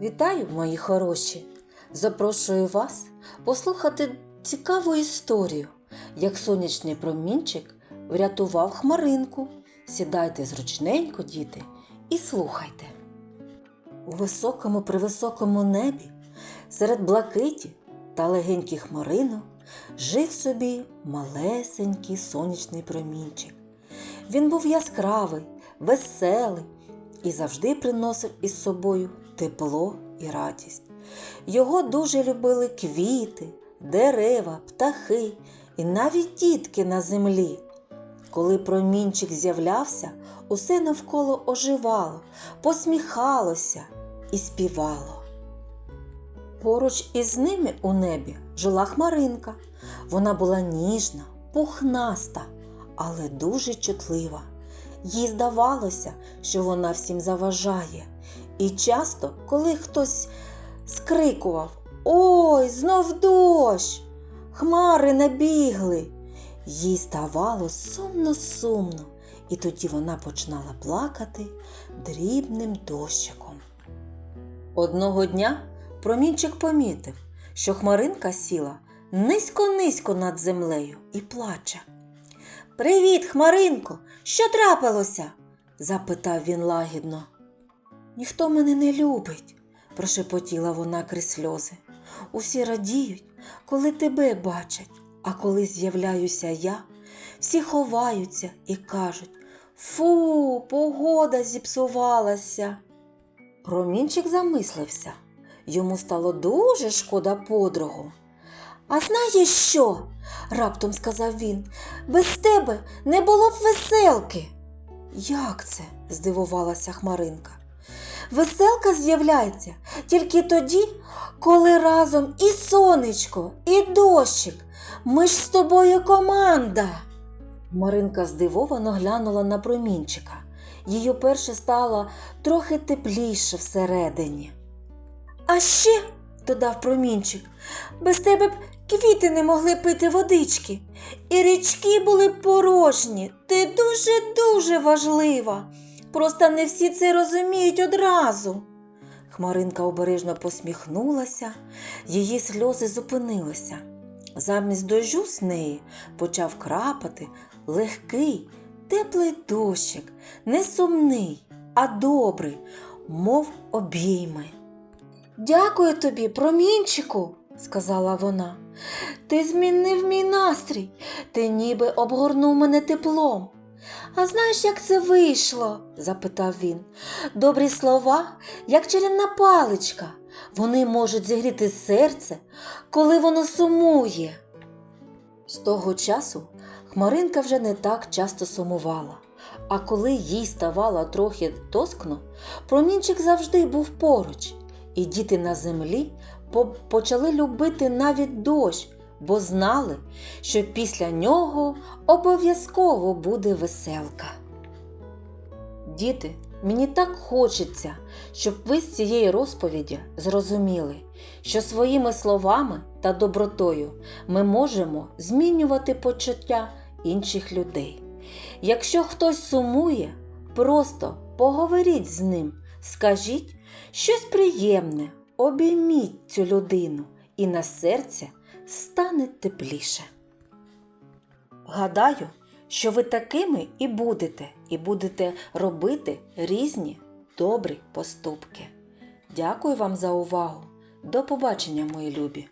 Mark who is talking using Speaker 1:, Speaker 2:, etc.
Speaker 1: Вітаю, мої хороші! Запрошую вас послухати цікаву історію, як сонячний промінчик врятував хмаринку. Сідайте зручненько, діти, і слухайте. У високому привисокому небі, серед блакиті та легеньких хмаринок, жив собі малесенький сонячний промінчик. Він був яскравий, веселий і завжди приносив із собою тепло і радість. Його дуже любили квіти, дерева, птахи і навіть дітки на землі. Коли промінчик з'являвся, усе навколо оживало, посміхалося і співало. Поруч із ними у небі жила хмаринка. Вона була ніжна, пухнаста, але дуже чутлива. Їй здавалося, що вона всім заважає. І часто, коли хтось скрикував Ой, знов дощ! Хмари набігли. Їй ставало сумно-сумно, і тоді вона починала плакати дрібним дощиком. Одного дня промінчик помітив, що хмаринка сіла низько-низько над землею і плаче. Привіт, Хмаринко! Що трапилося? запитав він лагідно. Ніхто мене не любить, прошепотіла вона крізь сльози. Усі радіють, коли тебе бачать, а коли з'являюся я, всі ховаються і кажуть Фу, погода зіпсувалася. Промінчик замислився. Йому стало дуже шкода подругу. А знаєш що? раптом сказав він. Без тебе не було б веселки. Як це? здивувалася Хмаринка. Веселка з'являється тільки тоді, коли разом і сонечко, і дощик. Ми ж з тобою команда. Маринка здивовано глянула на промінчика. Їй уперше стало трохи тепліше всередині. А ще, додав промінчик, без тебе б квіти не могли пити водички, і річки були порожні. Ти дуже-дуже важлива. Просто не всі це розуміють одразу. Хмаринка обережно посміхнулася, її сльози зупинилися. Замість дощу з неї почав крапати легкий, теплий дощик, не сумний, а добрий, мов обійми. Дякую тобі, промінчику, сказала вона. Ти змінив мій настрій, ти ніби обгорнув мене теплом. А знаєш, як це вийшло? запитав він. Добрі слова, як чарівна паличка. Вони можуть зігріти серце, коли воно сумує. З того часу Хмаринка вже не так часто сумувала, а коли їй ставало трохи тоскно, промінчик завжди був поруч, і діти на землі почали любити навіть дощ, бо знали, що після нього обов'язково буде веселка. Діти, мені так хочеться, щоб ви з цієї розповіді зрозуміли, що своїми словами та добротою ми можемо змінювати почуття інших людей. Якщо хтось сумує, просто поговоріть з ним, скажіть щось приємне, обійміть цю людину, і на серце стане тепліше. Гадаю, що ви такими і будете, і будете робити різні добрі поступки. Дякую вам за увагу. До побачення, мої любі!